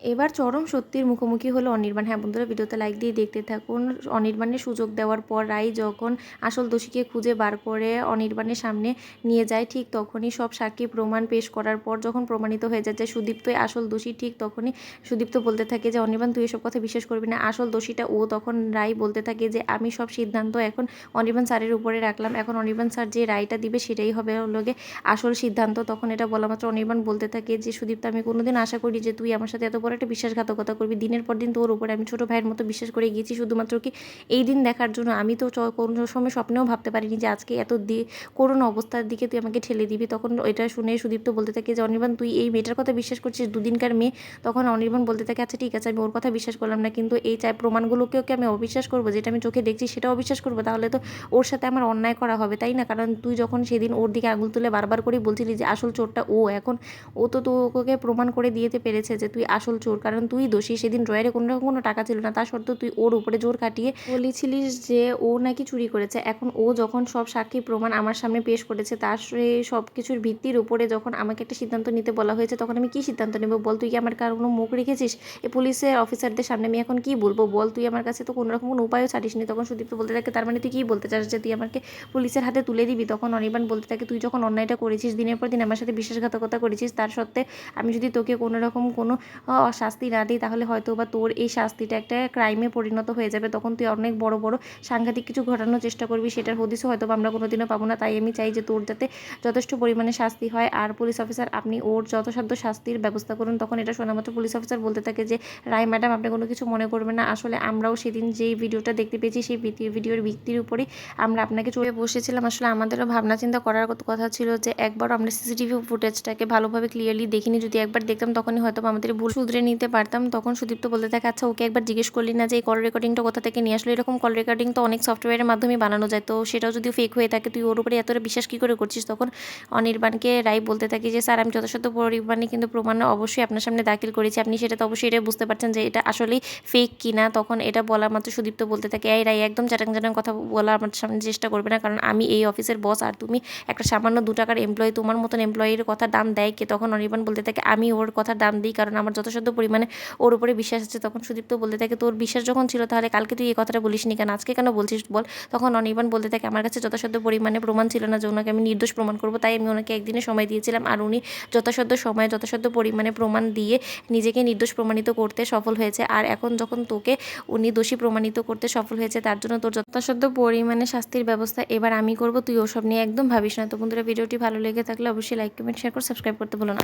এবার চরম সত্যির মুখোমুখি হলো অনির্বাণ। হ্যাঁ বন্ধুরা, ভিডিওতে লাইক দিয়ে দেখতে থাকুন। অনির্বাণের সুযোগ দেওয়ার পর রাই যখন আসল দোষীকে খুঁজে বার করে অনির্বাণের সামনে নিয়ে যায়, ঠিক তখনই সব সাক্ষী প্রমাণ পেশ করার পর যখন প্রমাণিত হয়ে যায় যে সুদীপ্তই আসল দোষী, ঠিক তখনই সুদীপ্ত বলতে থাকে যে, অনির্বাণ, তুই এসব কথা বিশ্বাস করবি না। আসল দোষীটা ও তখন রাই বলতে থাকে যে, আমি সব সিদ্ধান্ত এখন অনির্বাণ স্যারের উপরে রাখলাম। এখন অনির্বাণ স্যার যে রায়টা দিবে সেটাই হবে লোকে আসল সিদ্ধান্ত। তখন এটা বলা মাত্র অনির্বাণ বলতে থাকে যে, সুদীপ্ত, আমি কোনোদিন আশা করি যে তুই আমার সাথে এত একটা বিশ্বাসঘাতকতা করবি, দিনের পর দিন তোর উপরে আমি ছোটো ভাইয়ের মতো বিশ্বাস করে গিয়েছি, শুধুমাত্র কি এই দিন দেখার জন্য আমি তো কোনো সময় স্বপ্নেও ভাবতে পারিনি যে আজকে এত দিয়ে করুণ অবস্থার দিকে তুই আমাকে ঠেলে দিবি। তখন এটা শুনে সুদীপ্ত বলতে থাকে যে, অনির্বাণ, তুই এই মেয়েটার কথা বিশ্বাস করছিস? দুদিনকার মেয়ে? তখন অনির্বাণ বলতে থাকে আচ্ছা ঠিক আছে, আমি ওর কথা বিশ্বাস করলাম না, কিন্তু এই চাই, প্রমাণগুলোকেও কি আমি অবিশ্বাস করব? যেটা আমি চোখে দেখছি সেটাও অবিশ্বাস করব? তাহলে তো ওর সাথে আমার অন্যায় করা হবে, তাই না? কারণ তুই যখন সেদিন ওর দিকে আঙুল তুলে বারবার করে বলছিলি যে, আসল চোরটা ও, এখন ও তো তোকে প্রমাণ করে দিয়েতে পেরেছে যে, তুই আসল চোর, কারণ তুই দোষী। সেদিন ড্রয়ারে কোনো রকম কোনো টাকা ছিল না, তা সত্ত্বেও তুই ওর উপরে জোর কাটিয়ে বলেছিলিস যে ও নাকি চুরি করেছে। এখন ও যখন সব সাক্ষী প্রমাণ আমার সামনে পেশ করেছে, তার সব কিছুর ভিত্তির উপরে যখন আমাকে একটা সিদ্ধান্ত নিতে বলা হয়েছে, তখন আমি কী সিদ্ধান্ত নেব? বল তুই কি আমার কার কোনো মুখ রেখেছিস? এ পুলিশের অফিসারদের সামনে আমি এখন কী বলব? বল তুই আমার কাছে তো কোনো রকম কোনো উপায়ও ছাড়িসনি তখন সুদীপ্ত বলতে থাকে, তার মানে তুই কী বলতে চাস যে তুই আমাকে পুলিশের হাতে তুলে দিবি? তখন অনির্বাণ বলতে থাকে, তুই যখন অন্যায়টা করেছিস, দিনের পর দিন আমার সাথে বিশ্বাসঘাতকতা করেছিস, তার সত্ত্বে আমি যদি তোকে কোনো রকম কোনো শাস্তি না দিই, তাহলে হয়তো বা তোর এই শাস্তিটা একটা ক্রাইমে পরিণত হয়ে যাবে। তখন তুই অনেক বড় বড় সাংঘাতিক কিছু ঘটানোর চেষ্টা করবি, সেটার হদিসও হয়তো আমরা কোনোদিনও পাবো না। তাই আমি চাই যে তোর যাতে যথেষ্ট পরিমাণে শাস্তি হয়। আর পুলিশ অফিসার আপনি ওর যথাসাধ্য শাস্তির ব্যবস্থা করুন। তখন এটা শোনা মাত্র পুলিশ অফিসার বলতে থাকে যে, রায় ম্যাডাম, আপনি কোনো কিছু মনে করবেন না। আসলে আমরাও সেদিন যেই ভিডিওটা দেখতে পেয়েছি, সেই ভিডিওর ভিত্তির উপরেই আমরা আপনাকে চলে বসেছিলাম। আসলে আমাদেরও ভাবনা চিন্তা করার কথা ছিল যে একবার আমরা সিসিটিভি ফুটেজটাকে ভালোভাবে ক্লিয়ারলি দেখিনি। যদি একবার দেখতাম, তখনই হয়তো আমাদের ভুল শুধরে নিতে পারতাম। তখন সুদীপ্ত বলতে থাকে আচ্ছা ওকে একবার জিজ্ঞেস করলি না যে এই কল রেকর্ডিংটা কোথা থেকে নিয়ে আসলো? এরকম কল রেকর্ডিং তো অনেক সফটওয়্যারের মাধ্যমে বানানো যায়। তো সেটাও যদি ফেক হয়ে থাকে, তুই ওর উপরে এতটা বিশ্বাস কী করে করছিস? তখন অনির্বাণকে রাই বলতে থাকি যে, স্যার, আমি যথাযথ পরিমাণে কিন্তু প্রমাণ অবশ্যই আপনার সামনে দাখিল করেছি। আপনি সেটা তো অবশ্যই এটা বুঝতে পারছেন যে, এটা আসলেই ফেক কিনা তখন এটা বলা মাত্র সুদীপ্ত বলতে থাকে, এই রাই, একদম চ্যাটাং চ্যাটাং কথা বলা আমার সামনে চেষ্টা করবে না। কারণ আমি এই অফিসের বস আর তুমি একটা সামান্য দু টাকার এমপ্লয়ি তোমার মতন এমপ্লয়ির কথা দাম দেয় কে? তখন অনির্বাণ বলতে থাকে, আমি ওর কথা দাম দিই, কারণ আমার যথাসাধ্য পরিমাণে ওর উপরে বিশ্বাস আছে। তখন সুদীপ্ত বলতে থাকে, তোর বিশ্বাস যখন ছিল তাহলে কালকে তুই এই কথাটা বলিস নি কেন? আজকে কেন বলছিস বল? তখন অনির্বাণ বলতে থাকে, আমার কাছে যথাসাধ্য পরিমাণে প্রমাণ ছিল না যে ওনাকে আমি নির্দোষ প্রমাণ করব, তাই আমি ওনাকে একদিনে সময় দিয়েছিলাম। আর উনি যথাসাধ্য সময়ে যথাসাধ্য পরিমাণে প্রমাণ দিয়ে নিজেকে নির্দোষ প্রমাণিত করতে সফল হয়েছে। আর এখন যখন তোকে উনি দোষী প্রমাণিত করতে সফল হয়েছে, তার জন্য তোর যথাসাধ্য পরিমাণে শাস্তির ব্যবস্থা এবার আমি করব। তুই ওসব নিয়ে একদম ভাবিস না। তো বন্ধুরা, ভিডিওটি ভালো লেগে থাকলে অবশ্যই লাইক কমেন্ট শেয়ার করে সাবস্ক্রাইব করতে ভুলো না।